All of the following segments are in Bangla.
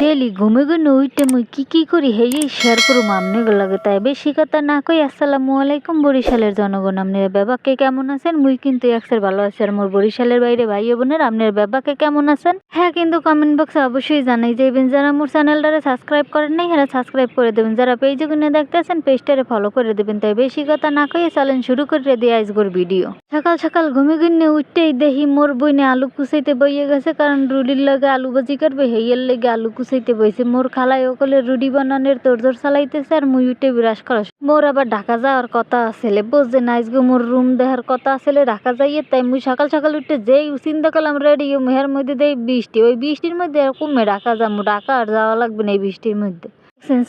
ডেলি ঘুমে ঘুমে উইটে মুই কি কি করি? হেই শেয়ার করুম, আমনে লাগে তাই বেশি কথা না কই, আসসালামু আলাইকুম বরিশালের জনগণ আপনার বেবাকে কেমন আছেন? মুই কিন্তু একসের ভালো আছি আর মোর বরিশালের বাইরে ভাই বোনের আপনার বেবাকে কেমন আছেন? হ্যাঁ কিন্তু কমেন্ট বক্সে অবশ্যই জানাই যাইবেন, যারা মোর চ্যানেলটারে সাবস্ক্রাইব করেন নাই হ্যাঁ সাবস্ক্রাইব করে দেবেন। যারা পেজে গুনে দেখতেছেন পেজটারে ফলো করে দেবেন। তাই বেশি কথা না কই চলেন শুরু করে দিয়ে আজগর ভিডিও সকাল সকাল ঘুমে ঘুমে উঠতেই দেখি মোর বইনে আলু কুচাইতে বইয়ে গেছে, কারণ রুডির লাগে আলু ভাজি করবে, হেইয়ের লেগে আলু কুচাইতে বইছে, মোর খালাই ওকলে রুডি বানানোর তোরজোর চালাইতেছে আর মুই উঠে বিরাস করা মোর আবার ঢাকা যাওয়ার কথা আসলে বুঝছে না গো মোর রুম দেখার কথা আসলে ঢাকা যাইয়ে তাই মুই সকাল সকাল উঠে যেই চিন্তা করলাম, রেডি মেহের মধ্যে দেই বৃষ্টি, ওই বৃষ্টির মধ্যে কমে ঢাকা যাব ঢাকা আর যাওয়া লাগবে না এই বৃষ্টির মধ্যে।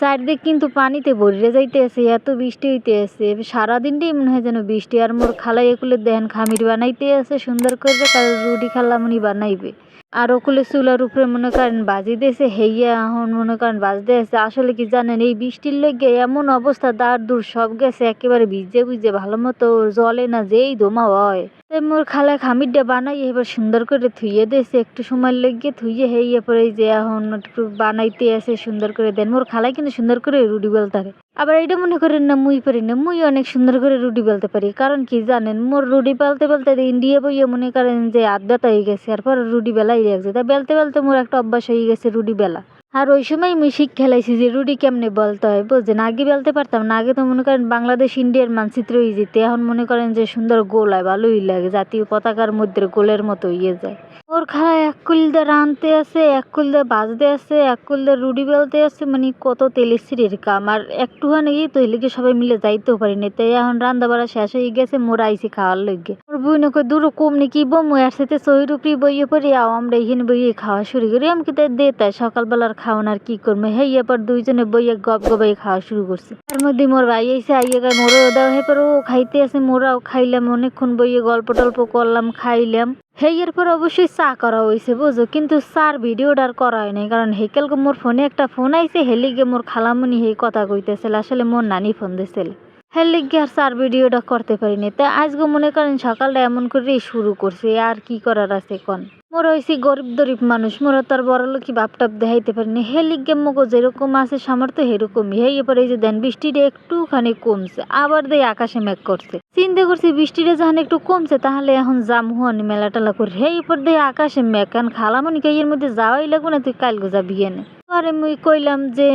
চারদিক কিন্তু পানিতে ভরে যাইতে আছে এত বৃষ্টি হইতে আছে সারাদিনটাই মনে হয় যেন বৃষ্টি, আর মোর খালাই একুলে দেন খামির বানাইতে আছে সুন্দর করে কারণ রুটি খাল্লামনি বানাইবে। আর ওকুলে চুলার উপরে মনে করেন বাজি দিয়েছে, হেইয়া এখন মনে করেন বাজি দিয়েছে। আসলে কি জানেন, এই বৃষ্টির লেগে এমন অবস্থা, দাঁড় দূর সব গেছে, একেবারে ভিজে ভিজে ভালো মতো জলে না, যেই দমা হয়। তাই মোর খালা খামিরটা বানাই এবার সুন্দর করে থুইয়ে দিয়েছে একটু সময় লেগে থুইয়ে হেইয়ে পরে যে এখন একটু বানাইতে আছে, সুন্দর করে দেন। মোর খালাই কিন্তু সুন্দর করে রুটি বেলতারে আবার এটা মনে করেন না, মুই পারি না, মুই অনেক সুন্দর করে রুটি বেলতে পারি। কারণ কি জানেন, মোর রুটি বেলতে বেলতে ইন্ডিয়া বইয়ে মনে করেন যে আধ হয়ে গেছে, এরপর পরে রুটি বেলাই রাখছে তা বেলতে বেলতে মোর একটা অভ্যাস হয়ে গেছে রুটি বেলা। আর ওই সময় মুই শিখ খেলাইছি যে রুডি কেমনে বলতে হয়, বুঝছেন? আগে বলতে পারতাম না, আগে তো মনে করেন বাংলাদেশ, ইন্ডিয়ার মানচিত্র হয়ে যেতে, এখন মনে করেন যে সুন্দর গোল হয়, ভালোই লাগে, জাতীয় পতাকার মধ্যে গোলের মতো ইয়ে যায়। ওর খালা এক কুল দিয়ে রানতে আছে এক কুল বাজতে আছে এক কুল দিয়ে রুটি বেলতে আছে মানে কত তেলের কাম। আর একটুখানি তো এলিগে সবাই মিলে যাইতেও পারি না। তাই এখন রান্না বাড়া শেষ হয়ে গেছে, মোর আইসি খাওয়ার লগে ওর বই নকে দূর কম নাকি বমু এর সাথে সহির উপরে বইয়ে পড়ি, আও আমরা এখানে বইয়ে খাওয়া শুরু করি। আমি কি তাই দে তাই, সকালবেলার খাওয়ান আর কি করব হেই এবার দুইজনে বইয়ে গপ গবাই খাওয়া শুরু করছে। তার মধ্যে মোর ভাই এসে আইয়ে গায়ে মোরও দেওয়া হয়ে পরে ও খাইতে আছে মোরাও খাইলাম, অনেকক্ষণ বইয়ে গল্প টল্প করলাম, খাইলাম। হেইয়ের পর অবশ্যই চা করা হয়েছে, বুঝো? কিন্তু চার ভিডিওটা আর করা হয় নাই, কারণ হেকেলকে মোর ফোনে একটা ফোন আইছে হেলিগে মোর খালামুনি হেই কথা কইতেছিল, আসলে মোর নানি ফোন দিছিল। হেলিগে আর চার ভিডিওটা করতে পারিনি। তাই আজকে মনে করেন সকালটা এমন করেই শুরু করছে, আর কি করার আছে কোন মোর হয়েছি গরিব দরিব মানুষ, মোরা তো আর বড় লোকই বাপটাপ দেখাইতে পারিনি হেলিগে মগো যেরকম আছে, সামর্থ্য সেরকমই হেই এবারে এই যে দেন, বৃষ্টিটা একটুখানি কমছে, আবার দেয় আকাশে মেঘ করছে। চিন্তা করছি বৃষ্টিটা যখন একটু কমছে, তাহলে এখন জাম হুয়ানি মেলা টেলা করে। হেই, এরপর দেয় আকাশে মেঘ, কারণ খালামনিকে এর মধ্যে যাওয়াই লাগবে না, তুই কাল যাবি এনে। আরে মুই কইলাম যে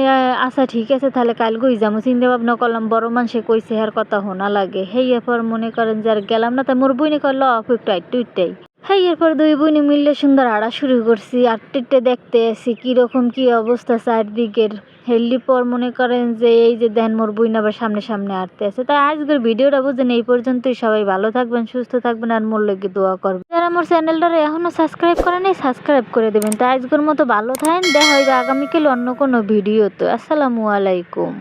আচ্ছা ঠিক আছে, তাহলে কাল গই যাব চিন্তা ভাবনা করলাম, বড় মানুষে কইছে আর কথা হোনা লাগে। হেই, এরপর মনে করেন যে আর গেলাম না তাই মোর বইনে অফ একটু একটু ইটাই হেই, এরপর দুই বোনে মিললে সুন্দর আড়া শুরু করছি। আটটিতে দেখতে আসি, কীরকম কী অবস্থা চারদিকের। হেললি পর মনে করেন যে এই যে দেন, মোর বইন আবার সামনে সামনে আটতে আছে। তাই আজকের ভিডিওটা বুঝেন এই পর্যন্তই। সবাই ভালো থাকবেন, সুস্থ থাকবেন, আর মোর লেগে দোয়া করবেন। যারা আমার চ্যানেলটারে এখনও সাবস্ক্রাইব করে নেই, সাবস্ক্রাইব করে দেবেন। তাই আজকের মতো ভালো থাকেন। দেখা হবে আগামীকাল অন্য কোনো ভিডিও তো আসসালামু আলাইকুম।